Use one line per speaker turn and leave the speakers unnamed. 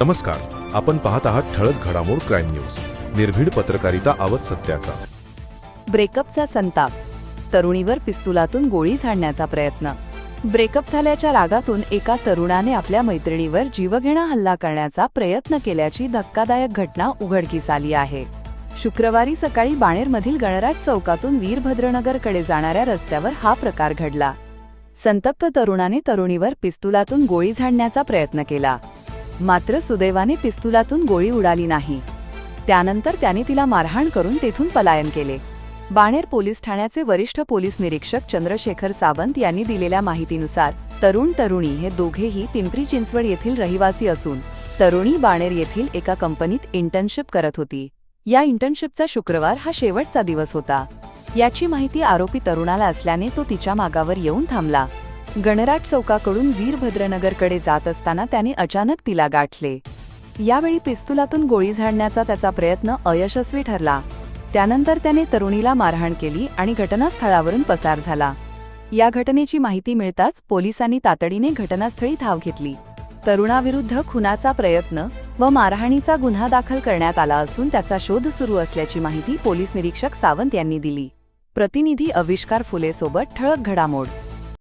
नमस्कार आपण पाहत आहात ठळक घडामोड क्राईम न्यूज. निर्भीड पत्रकारिता आवत सत्याचा.
ब्रेकअपचा संताप. तरुणीवर पिस्तुलातून गोळी झाडण्याचा प्रयत्न. ब्रेकअप झाल्याच्या रागातून एका तरुणाने आपल्या मैत्रिणीवर जीवघेणा हल्ला करण्याचा प्रयत्न केल्याची धक्कादायक घटना उघडकीस आली आहे. शुक्रवारी सकाळी बाणेरमधील गणराज चौकातून वीरभद्रनगरकडे जाणाऱ्या रस्त्यावर हा प्रकार घडला. संतप्त तरुणाने तरुणीवर पिस्तुलातून गोळी झाडण्याचा प्रयत्न केला. मात्र सुदैवाने पिस्तुलातून गोळी उडाली नाही. त्यानंतर त्याने तिला मारहाण करून तेथून पलायन केले. बाणेर पोलीस ठाण्याचे वरिष्ठ पोलीस निरीक्षक चंद्रशेखर सावंत यांनी दिलेल्या माहितीनुसार तरुण तरुणी हे दोघेही पिंपरी चिंचवड येथील रहिवासी असून तरुणी बाणेर येथील एका कंपनीत इंटर्नशिप करत होती. या इंटर्नशिपचा शुक्रवार हा शेवटचा दिवस होता. याची माहिती आरोपी तरुणाला असल्याने तो तिच्या मागावर येऊन थांबला. गणराज चौकाकडून वीरभद्रनगरकडे जात असताना त्याने अचानक तिला गाठले. यावेळी पिस्तुलातून गोळी झाडण्याचा त्याचा प्रयत्न अयशस्वी ठरला. त्यानंतर त्याने तरुणीला मारहाण केली आणि घटनास्थळावरून पसार झाला. या घटनेची माहिती मिळताच पोलिसांनी तातडीने घटनास्थळी धाव घेतली. तरुणाविरुद्ध खुनाचा प्रयत्न व मारहाणीचा गुन्हा दाखल करण्यात आला असून त्याचा शोध सुरू असल्याची माहिती पोलीस निरीक्षक सावंत यांनी दिली. प्रतिनिधी अविष्कार फुलेसोबत ठळक घडामोड.